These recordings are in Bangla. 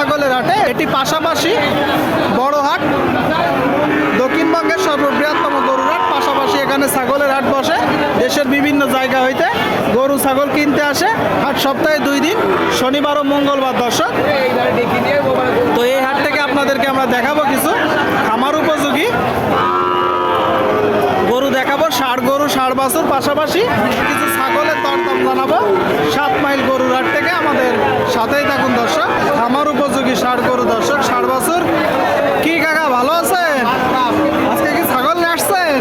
ছাগলের হাটে। এটি পাশাপাশি বড় হাট, দক্ষিণবঙ্গের সর্ববৃহত্তম গরুর হাট। পাশাপাশি এখানে ছাগলের হাট বসে। দেশের বিভিন্ন জায়গা হইতে গরু, ছাগল কিনতে আসে। হাট সপ্তাহে দুই দিন, শনিবার ও মঙ্গলবার দর্শক। তো এই হাট থেকে আপনাদেরকে আমরা দেখাবো কিছু। খামার উপযোগী। গরু দেখাবো, ষাড় গরু, ষাড় বাছুর। পাশাপাশি কিছু ছাগলের দরদাম জানাব। সাত মাইল গরুর হাট থেকে আমাদের সাথেই থাকুন দর্শক। খামার উপযোগী ষাড় গরু। দর্শক ষাট বছর কি কাকা ভালো আছেন? আজকে কি ছাগল নিয়ে আসছেন?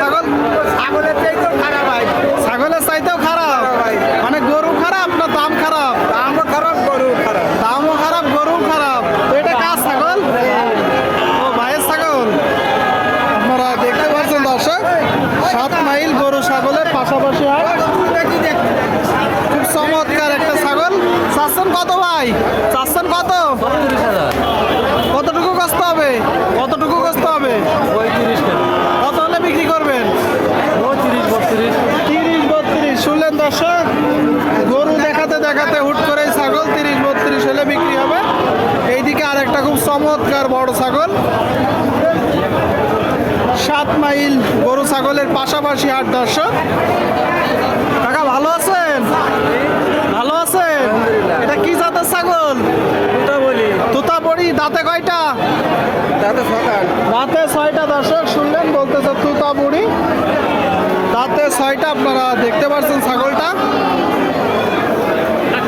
ছাগল ছাগলের চাইতেও খারাপ মানে গরু খারাপ না দাম খারাপ? দামও খারাপ গরু খারাপ। দামও খারাপ গরু খারাপ। এটা কার ছাগল? ও ভাইয়ের ছাগল। আপনারা দেখতে পাচ্ছেন দর্শক সাত মাইল গরু ছাগলের পাশাপাশি হাট খুব চমৎকার একটা ছাগল চাচ্ছেন কত ভাই? চাচ্ছেন কত? কতটুকু কষ্ট হবে? কতটুকু কষ্ট হবে? কত হলে বিক্রি করবেন? তিরিশ বত্রিশ। শুনলেন দর্শক? গরু দেখাতে দেখাতে হুট করে ছাগল তিরিশ বত্রিশ হলে বিক্রি হবে। এইদিকে আরেকটা খুব চমৎকার বড় ছাগল। সাত মাইল গরু ছাগলের পাশাপাশি হাট দর্শক। কাকা ভালো আছেন? ভালো আছেন? তুতা বড়ি দাঁতে কয়টা দাঁতে ছয়টা দর্শক শুনলেন বলতেছে তুতা বুড়ি দাঁতে ছয়টা আপনারা দেখতে পাচ্ছেন ছাগলটা।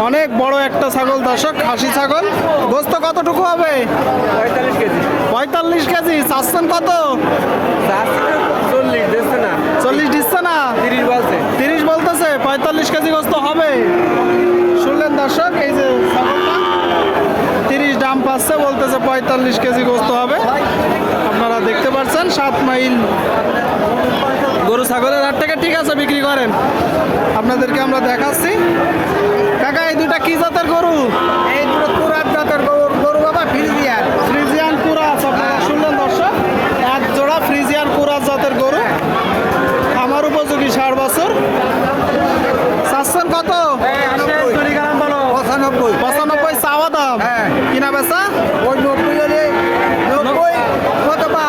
অনেক বড় একটা ছাগল দর্শক খাসি ছাগল। গোস্ত কতটুকু হবে? পঁয়তাল্লিশ কেজি। পঁয়তাল্লিশ কেজি চাচ্ছেন কত? চল্লিশ দিচ্ছে না। চল্লিশ দিচ্ছে না? তিরিশ বলছে। তিরিশ বলতেছে পঁয়তাল্লিশ কেজি গোস্ত হবে। শুনলেন দর্শক এই যে ছাগলটা তিরিশ বলতেছে পঁয়তাল্লিশ কেজি গোস্ত হবে। আপনারা দেখতে পাচ্ছেন, সাত মাইল। গরু, ছাগলের হাট থেকে ঠিক আছে, বিক্রি করেন। আপনাদেরকে আমরা দেখাচ্ছি। কাকা, এই দুটা কি জাতের গরু? এই দুটো পুরাত জাতের গরু গরু বাবা ফিরিজিয়ার ফ্রিজিয়ান কুরাস আপনারা শুনলেন দর্শক এক জোড়া ফ্রিজিয়ান কুরাস জাতের গরু আমার উপযোগী ষাট বছর চাচ্ছেন কত পঁচানব্বই পঁচানব্বই চাওয়া দাম হ্যাঁ। কিনা বেচা ওই নব্বই হলে নব্বই কত বা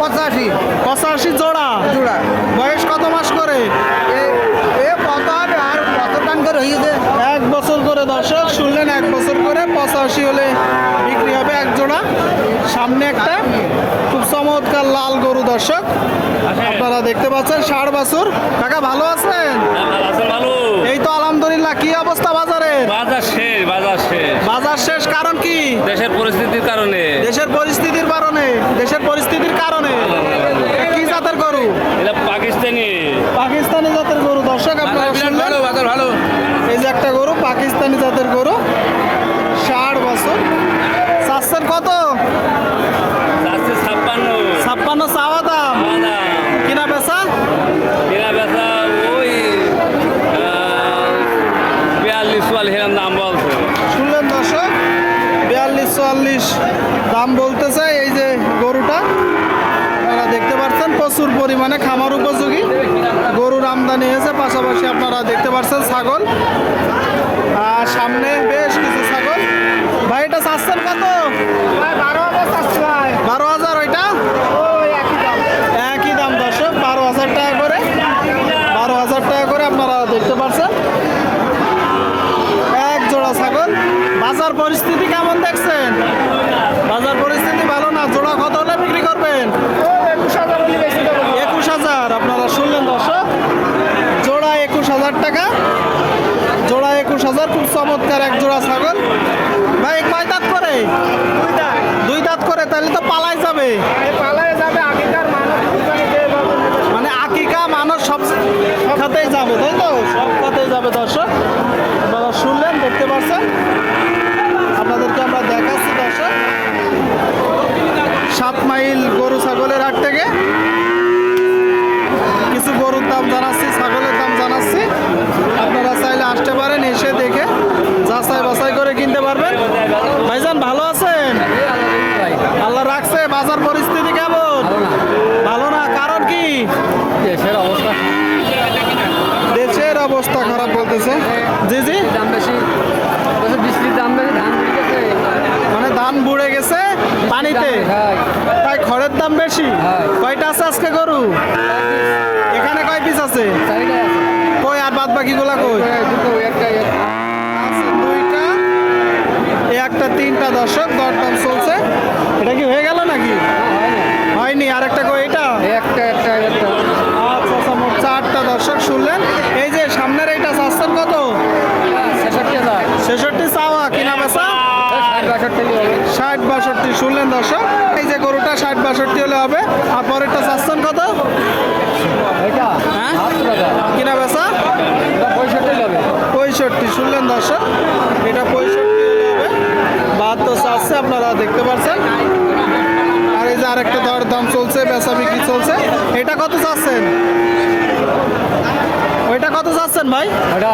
পঁচাশি পঁচাশি জোড়া জোড়া বয়স কত মাস করে এ- এ কত হবে আর কত টান করে হয়েছে এক করে দর্শক শুনলেন এক বছর করে পঁচাশি হলে বিক্রি হবে এক জোড়া সামনে একটা খুব চমৎকার লাল গরু দর্শক। আপনারা দেখতে পাচ্ছেন ষাট বছর। কাকা ভালো আছেন? এই তো আলহামদুলিল্লাহ কি অবস্থা বাজারে বাজার শেষ বাজার শেষ। বাজার শেষ কারণ কি? দেশের পরিস্থিতির কারণে। দেশের পরিস্থিতির কারণে দেশের পরিস্থিতির কারণে কি জাতের গরু এটা পাকিস্তানি পাকিস্তানি জাতের গরু দর্শক আপনারা শুনলেন বাজার ভালো এই যে একটা গরু পাকিস্তানি জাতের গরু ষাট বছর চাচ্ছেন কত? ছাপ্পান্ন। চাওয়া দাম। কিনা বেচা? কেনা বেচা ওই বিয়াল্লিশ চুয়াল্লিশ এরকম দাম বলছে। শুনলেন দর্শক বিয়াল্লিশ চুয়াল্লিশ দাম বলতেছে এই যে গরুটা। আপনারা দেখতে পাচ্ছেন প্রচুর পরিমাণে খামার উপযোগী। গরুর আমদানি হয়েছে পাশাপাশি আপনারা দেখতে পাচ্ছেন ছাগল। আর সামনে বেশ কিছু এটা চাচ্ছেন কত? বারো হাজার ওইটা? ওই একই দাম। দর্শক বারো হাজার টাকা করে। বারো হাজার টাকা করে আপনারা দেখতে পাচ্ছেন। এক জোড়া ছাগল। বাজার পরিস্থিতি কেমন দেখছেন? বাজার পরিস্থিতি ভালো না? জোড়া কত হলে বিক্রি করবেন? একুশ হাজার আপনারা শুনলেন দর্শক। জোড়া একুশ হাজার টাকা। জোড়া একুশ হাজার খুব চমৎকার এক জোড়া ছাগল। ভাই কয় দাঁত করে? দুই দাঁত। করে তাহলে তো পালাই যাবে। এই পালায় যাবে আগেকার মানুষ মানে আকিকা মানুষ সব সব খাতেই যাবে তাই তো? সব খাতেই যাবে দর্শক। আপনারা শুনলেন দেখতে পাচ্ছেন আপনাদেরকে আমরা দেখাচ্ছি দর্শক সাত মাইল গরু ছাগলের হাট থেকে কিছু গরুর দাম জানাচ্ছি ছাগলের দাম জানাচ্ছি আপনারা চাইলে আসতে পারেন এসে দেখে যাচাই বাছাই করে কিনতে পারবেন ভাইজান ভালো আছেন আল্লাহ রাখছে বাজার পরিস্থিতি কেমন ভালো না কারণ কি দেশের অবস্থা দেশের অবস্থা খারাপ বলতেছে। জি জি। দাম বেশি বৃষ্টির দাম বেশি ধান মানে ধান বুড়ে গেছে পানিতে। তাই খড়ের দাম বেশি। কয়টা আছে আজকে গরু? এখানে কয় পিস আছে? কই আর বাদ বাকিগুলা কই? একটা তিনটা দর্শক দরদাম চলছে এটা কি হয়ে গেল নাকি হয়নি আর একটা কই এটা একটা একটা একটা আচ্ছা আচ্ছা মোট চারটা দর্শক শুনলেন এই যে সামনের এইটা চাচ্ছেন কত ছেষট্টি হাজার ছেষট্টি চাওয়া কিনা বেচা। ষাট বাষট্টি শুনলেন দর্শক? এই যে গরুটা ষাট বাষট্টি হলে হবে। আর পরেরটা চাচ্ছেন কত? হ্যাঁ? কিনা বেচা? পঁয়ষট্টি শুনলেন দর্শক? এটা পঁয়ষট্টি হবে। বাহাত্তর চাচ্ছে আপনারা দেখতে পাচ্ছেন। আর এই যে আরেকটা দর দাম চলছে বেচা বিক্রি চলছে। এটা কত চাচ্ছেন? ওইটা কত চাচ্ছেন ভাই? এটা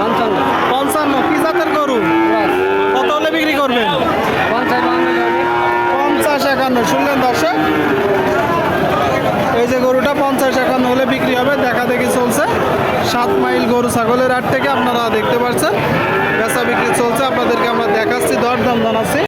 পঞ্চান্ন পঞ্চান্ন কি জাতের গরু কত হলে বিক্রি করবেন? পঞ্চাশ একান্ন শুনলেন দর্শক? এই যে গরুটা পঞ্চাশ একান্ন হলে বিক্রি হবে দেখা দেখি চলছে। সাত মাইল গরু ছাগলের আট থেকে আপনারা দেখতে পাচ্ছেন। বেচা বিক্রি চলছে আপনাদেরকে আমরা দেখাচ্ছি দরদাম জানাচ্ছি।